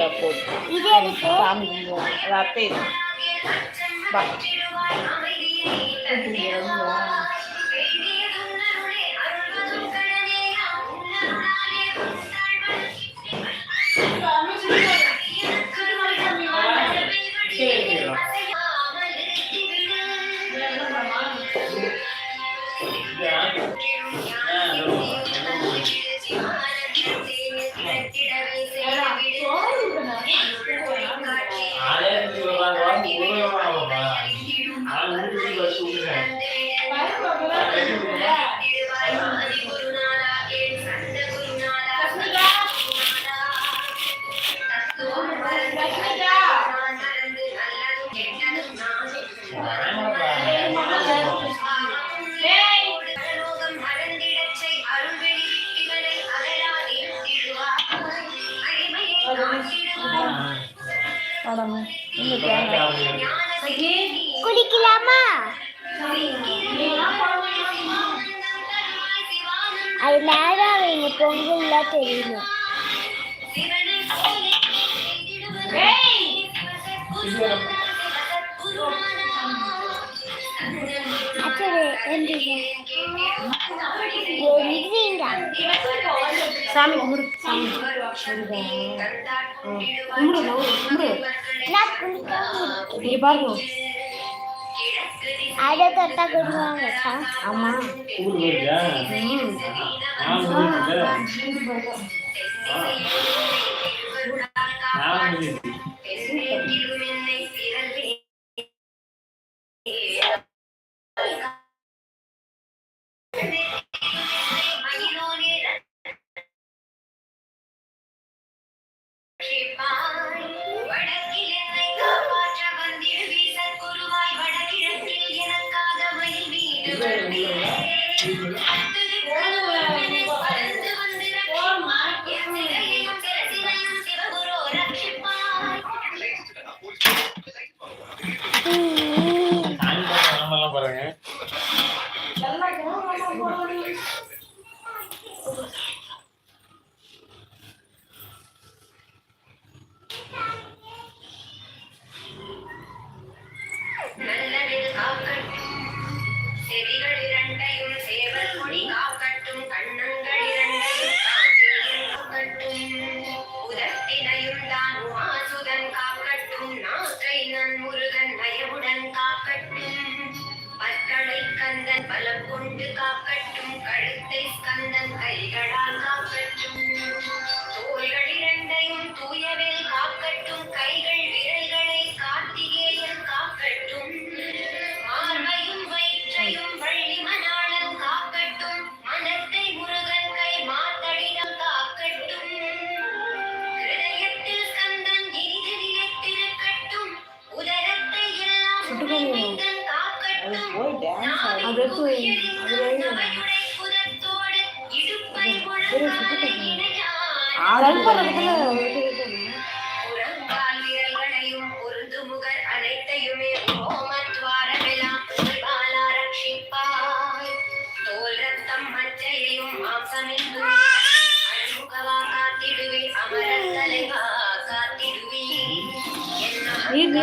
இருந்தால் போதும் சாமி கும்பிடுவோம். அது அப்பே வா. Yeah. All right. படம் குடிக்கலாமா? அது நேரம் அவங்க பொங்கல்லாம் தெரியணும் அச்சரு என்று சாமி கும்பிடு. சாமி கும்பிடு கும்பிடு இப்படி பாருங்க. அதை தொட்டா கும்பிடுவாங்க ஆமா. Yeah. போய் டான்ஸ் அதற்கு ஆடல் பண்ணதுல இது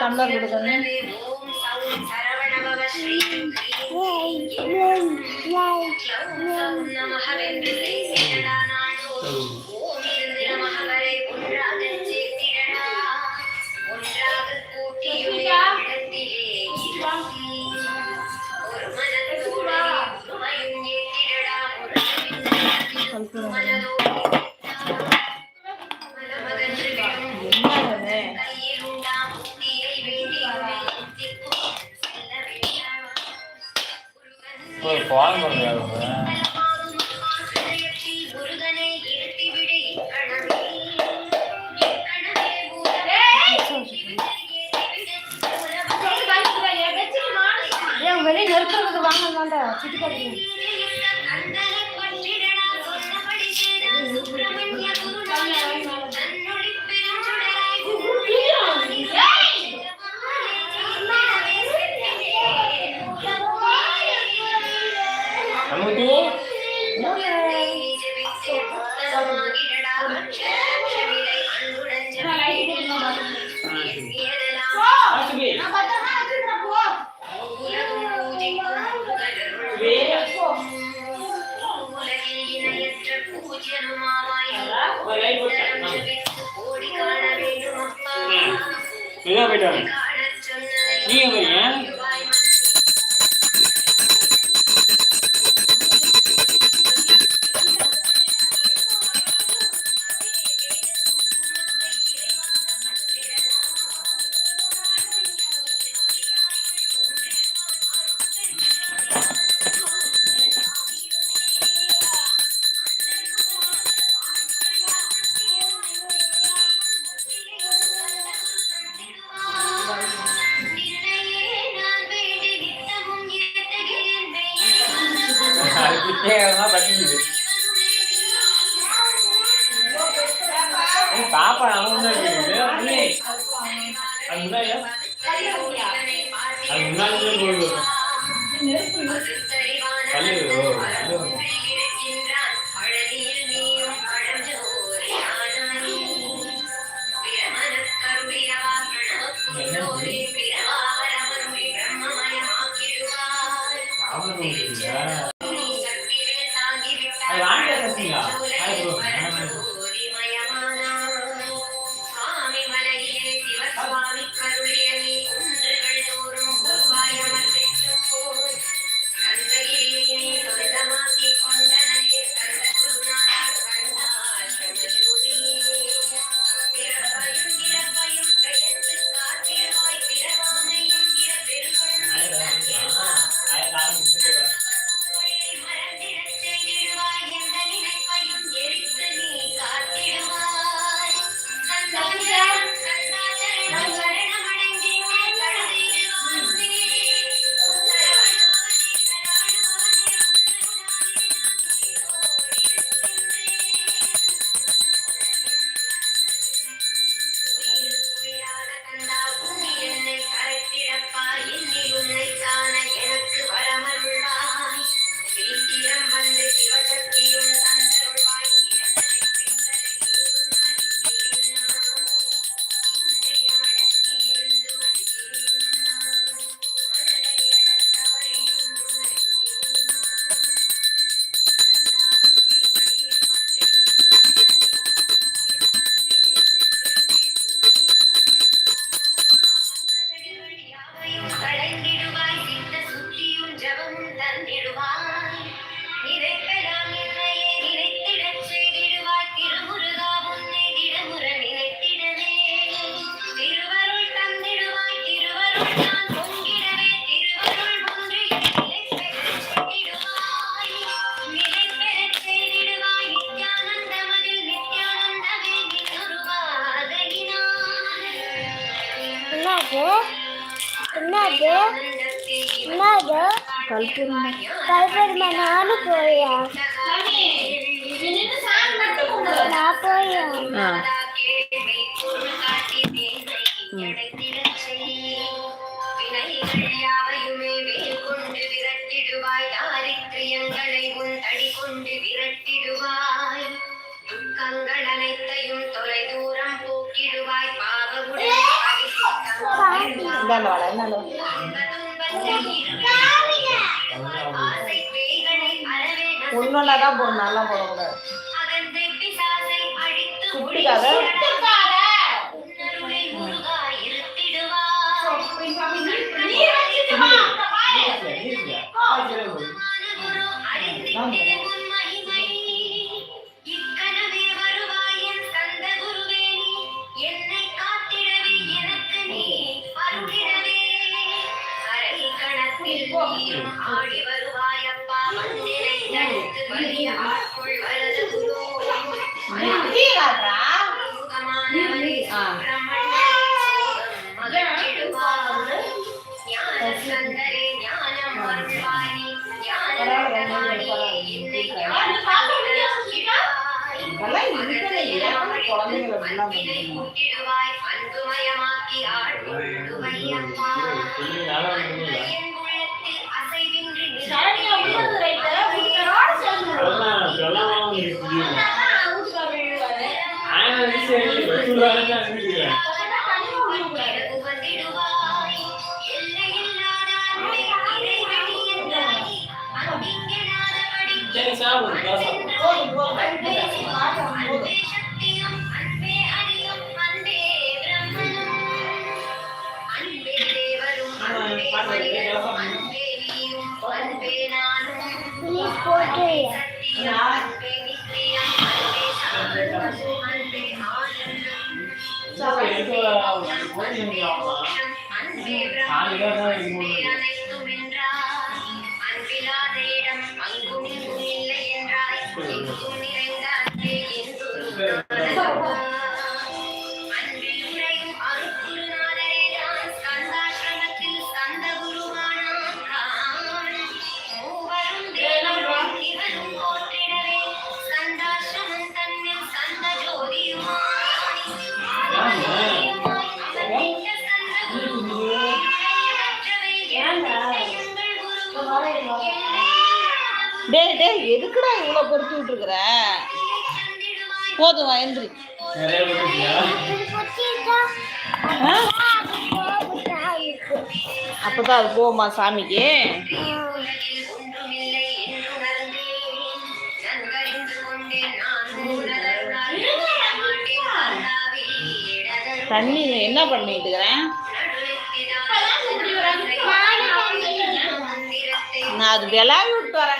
டம்ளர் கொடுக்கணும் ஓம் தாண்டா சுத்தி நான் பார்த்தா போயிட்டாரு நீ எங்க என்னது? என்னது? என்னது? கல்பெருமா கல்பெருமா நானும் போயா போயா தான் வளர்ந்தாலும் ஒன்னொன்னா தான் போடணும் நல்லா போடக்கூடாது குட்டிக்காக Thank you. சரி சார் ஒரு கிளாஸ் போதும் அன்பே டே எதுக்குடா இவ்வளோ பொறுத்து விட்டுருக்குற? போதும் எந்திரி. அப்பதான் அது போகுமா சாமிக்கு? தண்ணி என்ன பண்ணிட்டு இருக்கிறேன் நான் அது விளையாடி விட்டு வரேன்.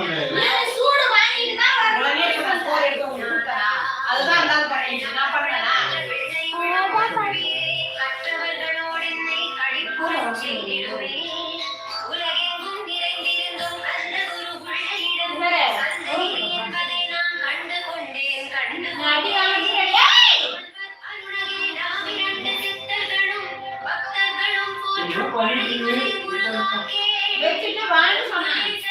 வச்சுட்டு வாங்க சொன்னாங்க.